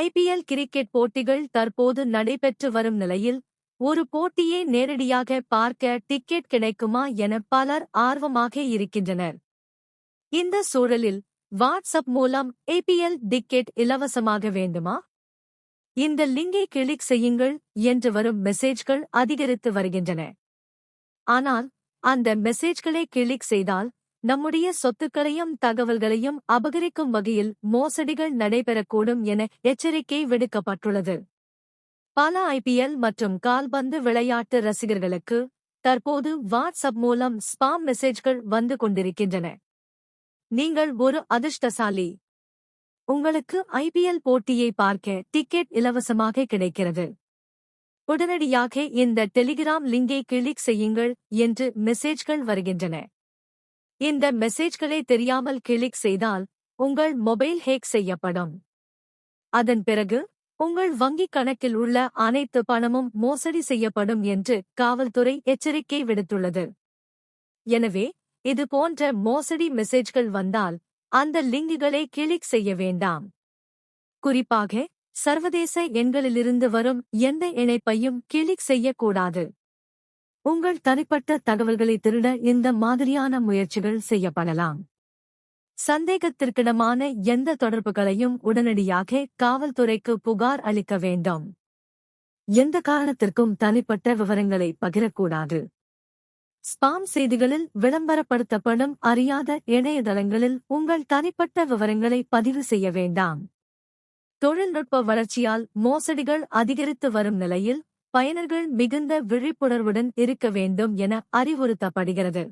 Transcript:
IPL cricket போட்டிகள் தற்போது நடைபெற்று வரும் நிலையில் ஒரு போட்டியை நேரடியாக பார்க்க டிக்கெட் கிடைக்குமா என பலர் ஆர்வமாக இருக்கின்றனர். இந்த சூழலில் வாட்ஸ்அப் மூலம் ஏபிஎல் டிக்கெட் இலவசமாக வேண்டுமா? இந்த லிங்கை கிளிக் செய்யுங்கள் என்று வரும் மெசேஜ்கள் அதிகரித்து வருகின்றன. ஆனால் அந்த மெசேஜ்களை கிளிக் செய்தால் நம்முடைய சொத்துக்களையும் தகவல்களையும் அபகரிக்கும் வகையில் மோசடிகள் நடைபெறக்கூடும் என எச்சரிக்கை விடுக்கப்பட்டுள்ளது. பல ஐபிஎல் மற்றும் கால்பந்து விளையாட்டு ரசிகர்களுக்கு தற்போது வாட்ஸ்அப் மூலம் ஸ்பாம் மெசேஜ்கள் வந்து கொண்டிருக்கின்றன. நீங்கள் ஒரு அதிர்ஷ்டசாலி. உங்களுக்கு ஐபிஎல் போட்டியை பார்க்க டிக்கெட் இலவசமாக கிடைக்கிறது. உடனடியாக இந்த டெலிகிராம் லிங்கை கிளிக் செய்யுங்கள் என்று மெசேஜ்கள் வருகின்றன. இந்த மெசேஜ்களை தெரியாமல் கிளிக் செய்தால் உங்கள் மொபைல் ஹேக் செய்யப்படும். அதன் பிறகு உங்கள் வங்கிக் கணக்கில் உள்ள அனைத்து பணமும் மோசடி செய்யப்படும் என்று காவல்துறை எச்சரிக்கை விடுத்துள்ளது. எனவே இது போன்ற மோசடி மெசேஜ்கள் வந்தால் அந்த லிங்குகளை கிளிக் செய்ய வேண்டாம். குறிப்பாக சர்வதேச எண்களிலிருந்து வரும் எந்த இணைப்பையும் கிளிக் செய்யக்கூடாது. உங்கள் தனிப்பட்ட தகவல்களை திருட இந்த மாதிரியான முயற்சிகள் செய்யப்படலாம். சந்தேகத்திற்கிடமான எந்த தொடர்புகளையும் உடனடியாக காவல்துறைக்கு புகார் அளிக்க வேண்டும். எந்த காரணத்திற்கும் தனிப்பட்ட விவரங்களை பகிரக்கூடாது. ஸ்பாம் செய்திகளில் விளம்பரப்படுத்தப்படும் அறியாத இணையதளங்களில் உங்கள் தனிப்பட்ட விவரங்களை பதிவு செய்ய வேண்டாம். தொழில்நுட்ப வளர்ச்சியால் மோசடிகள் அதிகரித்து வரும் நிலையில் பயனர்கள் மிகுந்த விழிப்புணர்வுடன் இருக்க வேண்டும் என அறிவுறுத்தப்படுகிறது.